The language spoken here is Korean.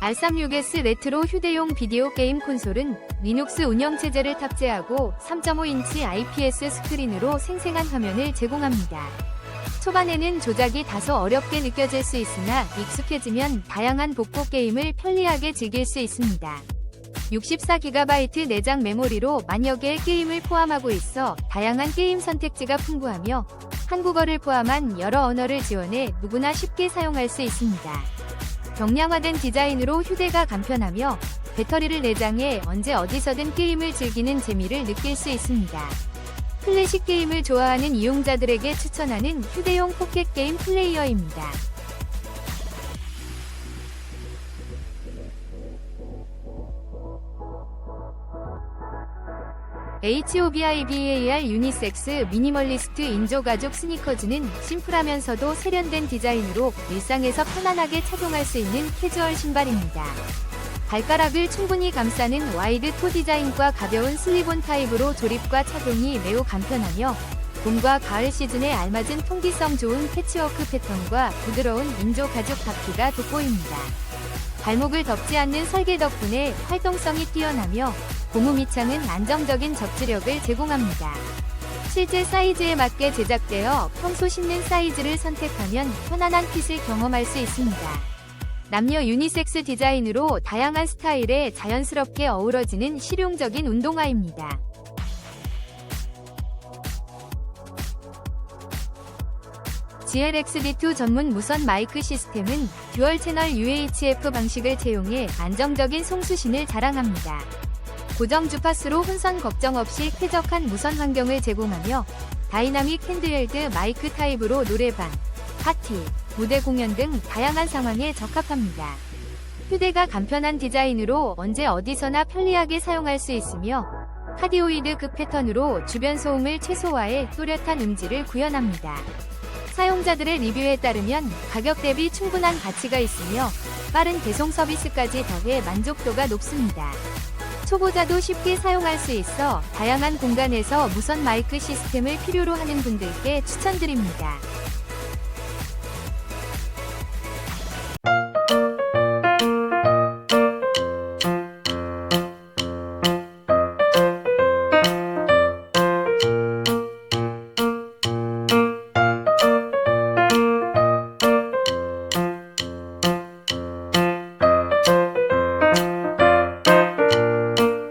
R36S 레트로 휴대용 비디오 게임 콘솔은 리눅스 운영체제를 탑재하고 3.5인치 IPS 스크린으로 생생한 화면을 제공합니다. 초반에는 조작이 다소 어렵게 느껴질 수 있으나 익숙해지면 다양한 복고 게임을 편리하게 즐길 수 있습니다. 64GB 내장 메모리로 만여 개의 게임을 포함하고 있어 다양한 게임 선택지가 풍부하며 한국어를 포함한 여러 언어를 지원해 누구나 쉽게 사용할 수 있습니다. 경량화된 디자인으로 휴대가 간편하며 배터리를 내장해 언제 어디서든 게임을 즐기는 재미를 느낄 수 있습니다. 클래식 게임을 좋아하는 이용자들에게 추천하는 휴대용 포켓 게임 플레이어입니다. HOBIBAR 유니섹스 미니멀리스트 인조가죽 스니커즈는 심플하면서도 세련된 디자인으로 일상에서 편안하게 착용할 수 있는 캐주얼 신발입니다. 발가락을 충분히 감싸는 와이드 토 디자인과 가벼운 슬리본 타입으로 조립과 착용이 매우 간편하며 봄과 가을 시즌에 알맞은 통기성 좋은 패치워크 패턴과 부드러운 인조 가죽 바퀴가 돋보입니다. 발목을 덮지 않는 설계 덕분에 활동성이 뛰어나며 고무 밑창은 안정적인 접지력을 제공합니다. 실제 사이즈에 맞게 제작되어 평소 신는 사이즈를 선택하면 편안한 핏을 경험할 수 있습니다. 남녀 유니섹스 디자인으로 다양한 스타일에 자연스럽게 어우러지는 실용적인 운동화입니다. GLX-D2 전문 무선 마이크 시스템은 듀얼 채널 UHF 방식을 채용해 안정적인 송수신을 자랑합니다. 고정 주파수로 혼선 걱정 없이 쾌적한 무선 환경을 제공하며 다이나믹 핸드헬드 마이크 타입으로 노래방, 파티, 무대 공연 등 다양한 상황에 적합합니다. 휴대가 간편한 디자인으로 언제 어디서나 편리하게 사용할 수 있으며 카디오이드 급 패턴으로 주변 소음을 최소화해 또렷한 음질을 구현합니다. 사용자들의 리뷰에 따르면 가격 대비 충분한 가치가 있으며 빠른 배송 서비스까지 더해 만족도가 높습니다. 초보자도 쉽게 사용할 수 있어 다양한 공간에서 무선 마이크 시스템을 필요로 하는 분들께 추천드립니다.